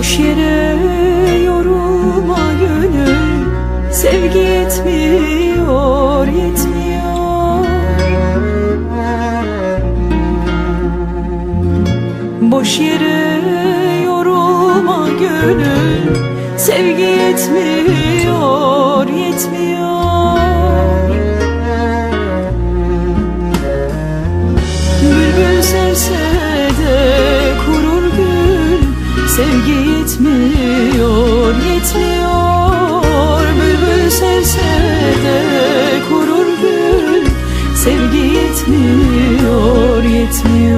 Boş yere yorulma gönül. Sevgi yetmiyor, yetmiyor. Boş yere yorulma gönül. Sevgi yetmiyor, yetmiyor yetmiyor, yetmiyor. Bülbül sevse de kurur gül. Sevgi yetmiyor, yetmiyor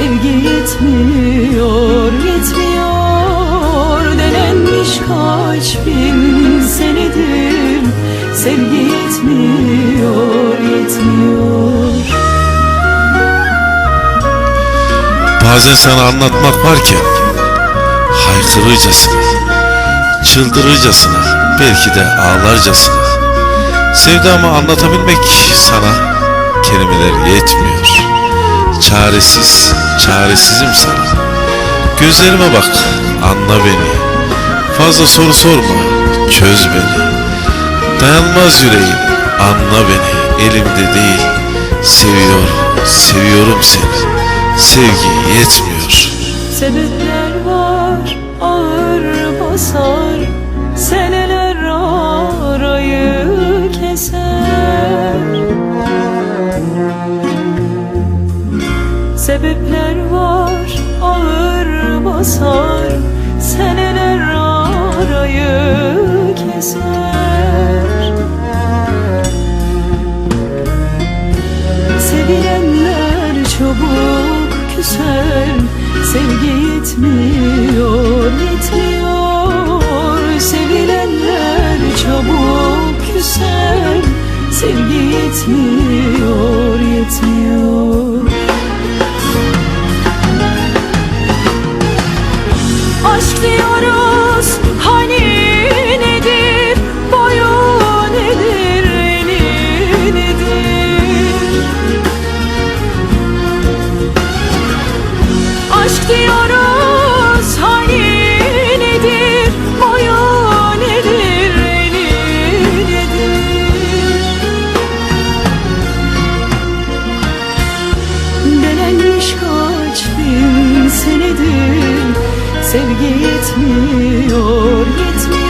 Sevgi yetmiyor, yetmiyor Denenmiş kaç bin senedir Sevgi yetmiyor, yetmiyor Bazen sana anlatmak varken haykırırcasına, çıldırırcasına, belki de ağlarcasına. Sevdamı anlatabilmek sana kelimeler yetmiyor. Çaresiz, çaresizim sana. Gözlerime bak, anla beni. Fazla soru sorma, çöz beni. Dayanmaz yüreğim, anla beni. Elimde değil, seviyorum, seviyorum seni. Sevgi yetmiyor. Sebepler var ağır basar Sebepler var ağır basar. Seneler arayı keser. Sevilenler çabuk küser. Sevgi yetmiyor, yetmiyor. Sevilenler çabuk küser. Sevgi yetmiyor, yetmiyor Sevgi yetmiyor, yetmiyor